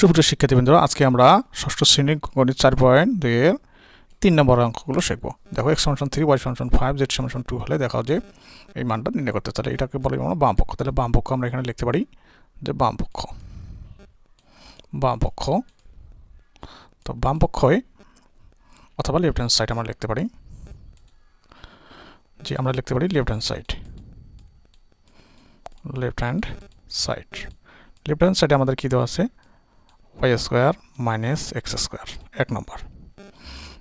সুপ্রিয় শিক্ষার্থীবৃন্দ, আজকে আমরা ষষ্ঠ শ্রেণির গণিত চার পয়েন্ট দুইয়ের তিন নম্বর অঙ্কগুলো শিখব। দেখো X function three Y function five Z function two হলে দেখা যে এই মানটা নির্ণয় করতে তাহলে এটাকে বলে আমরা বাম পক্ষ। তাহলে বাম পক্ষ আমরা এখানে লিখতে পারি যে বাম পক্ষ। বাম পক্ষ। তো বাম পক্ষই অথবা লেফট হ্যান্ড সাইড আমরা লিখতে পারি। যে আমরা লিখতে পারি left hand side left hand side left hand সাইডে আমাদের কী দেওয়া আছে? Y square minus x square, এক নম্বর।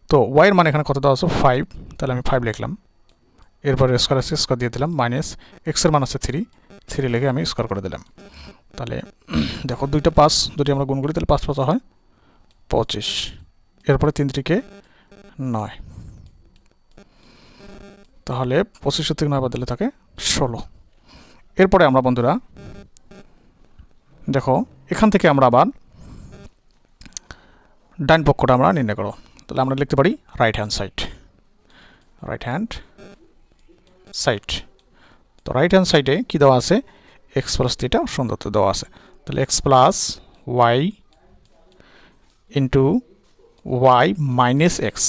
তো ওয়াইয়ের মানে এখানে কত দেওয়া আছে? ফাইভ তাহলে আমি ফাইভ লিখলাম। এরপরে স্কোয়ার আছে, স্কোয়ার দিয়ে দিলাম মাইনাস এক্সের মান আছে থ্রি থ্রি লিখে আমি স্কোয়ার করে দিলাম। তাহলে দেখো, দুইটা পাঁচ যদি আমরা গুণ করি, তাহলে পাঁচ পাঁচ হয় পঁচিশ। এরপরে তিন ত্রিকে নয়। তাহলে পঁচিশের থেকে নয় বাদ দিলে থাকে ষোলো। এরপরে আমরা বন্ধুরা, দেখো, এখান থেকে আমরা আবার ডান পক্ষটা আমরা নির্ণয় করো তাহলে আমরা লিখতে পারি right hand side right hand side তো রাইট হ্যান্ড সাইডে কী দেওয়া আছে? এক্স প্লাস থিটা সুন্দর দেওয়া আছে। তাহলে x plus y into y minus x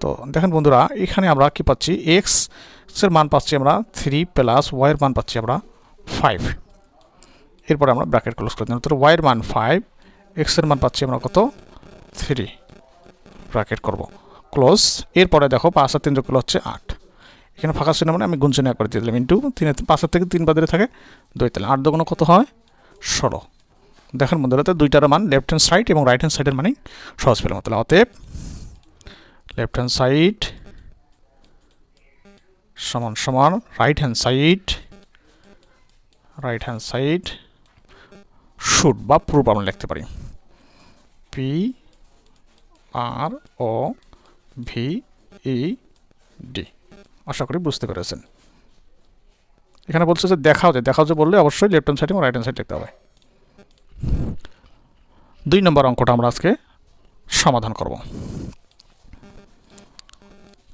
তো দেখেন বন্ধুরা, এখানে আমরা কি পাচ্ছি? এক্সের মান পাচ্ছি আমরা থ্রি প্লাস ওয়াইয়ের মান পাচ্ছি আমরা ফাইভ এরপরে আমরা ব্র্যাকেট ক্লোজ করে দিলাম। তো ওয়াইয়ের মান ফাইভ এক্সের মান পাচ্ছি আমরা কত? থ্রি ব্র্যাকেট করব। ক্লোজ এরপরে দেখো পাঁচ আর তিন যোগ করলে হচ্ছে আট। এখানে ফাঁকা চিহ্ন মানে আমি গুঞ্জনে করে দিয়ে দিলাম। ইন্টু তিন পাঁচের থেকে তিন বাদে থাকে দুই তাহলে আট দোকানো কত হয়? ষোলো। দেখেন বন্ধুরা তো দুইটার মান লেফট হ্যান্ড সাইড এবং রাইট হ্যান্ড সাইডের মানে সহজ পেলাম। তাহলে অতএব লেফট হ্যান্ড সাইড সমান সমান right hand side right hand side should বা প্রুভ আমরা লিখতে পারি। P R O V E D আশা করি বুঝতে পেরেছেন। এখানে বলছে যে দেখাও যে দেখাও যে বললে অবশ্যই লেফট হ্যান্ড সাইড এবং রাইট হ্যান্ড সাইড লিখতে হবে। দুই নম্বর অঙ্কটা আমরা আজকে সমাধান করব।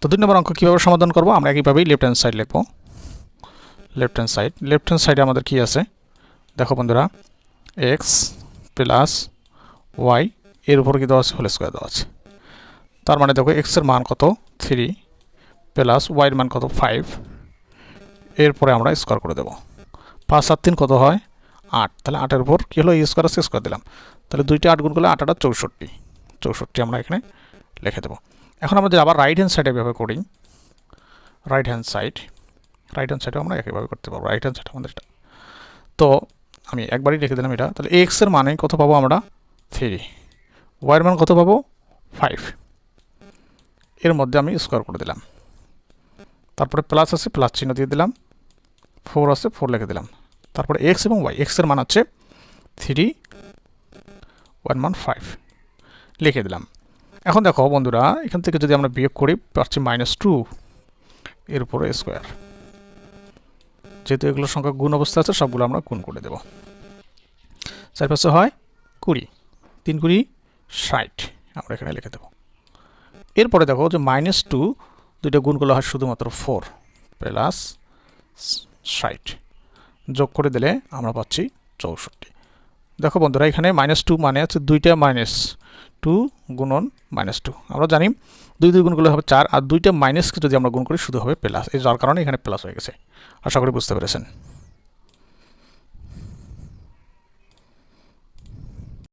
তো দুই নম্বর অঙ্ক কীভাবে সমাধান করব? আমরা একইভাবেই লেফট হ্যান্ড সাইড লিখব। Left hand side left hand সাইডে আমাদের কী আছে? দেখো বন্ধুরা এক্স প্লাস ওয়াই এর উপর কি দেওয়া আছে হোল স্কোয়ার দেওয়া আছে। তার মানে দেখো এক্সের মান কত? থ্রি প্লাস ওয়াইয়ের মান কত? ফাইভ এরপরে আমরা স্কোয়ার করে দেবো। পাঁচ সাত তিন কত হয়? আট। তাহলে আটের উপর কী হলো? এই স্কোয়ার আছে স্কোয়ার দিলাম। তাহলে দুইটা আট গুণ করলে আট আটা চৌষট্টি। চৌষট্টি আমরা এখানে লিখে দেবো। এখন আমরা আবার রাইট হ্যান্ড সাইডে এভাবে করি right hand side right hand সাইডে আমরা একইভাবে করতে পারব। রাইট হ্যান্ড সাইড আমাদের তো আমি একবারই লিখে দিলাম এটা। তাহলে এক্সের মানে কত পাবো আমরা? থ্রি ওয়াইয়ের মান কত পাবো? ফাইভ এর মধ্যে আমি স্কোয়ার করে দিলাম। তারপরে প্লাস আছে প্লাস চিহ্ন দিয়ে দিলাম। ফোর আছে ফোর লিখে দিলাম। তারপরে এক্স এবং ওয়াই এক্সের মান হচ্ছে থ্রি ওয়ান মান ফাইভ লিখে দিলাম। এখন দেখো বন্ধুরা, এখান থেকে যদি আমরা বিয়োগ করি, পাচ্ছি মাইনাস টু এর উপরে স্কোয়ার যেহেতু এগুলোর সংখ্যা গুণ অবস্থা আছে, সবগুলো আমরা গুণ করে দেব। চার পাশে হয় কুড়ি। তিন কুড়ি ষাট, আমরা এখানে লিখে দেবো। এরপরে দেখো যে মাইনাস টু দুইটা গুণ করলে হয় শুধুমাত্র ফোর প্লাস ষাট। যোগ করে দিলে আমরা পাচ্ছি চৌষট্টি। দেখো বন্ধুরা, এখানে মাইনাস টু মানে হচ্ছে দুইটা মাইনাস টু গুণন মাইনাস টু আমরা জানি দুই দুই গুণ করলে হবে চার, আর দুইটা মাইনাসকে যদি আমরা গুণ করি শুধু হবে প্লাস এই যার কারণে এখানে প্লাস হয়ে গেছে। আশা করি বুঝতে পেরেছেন।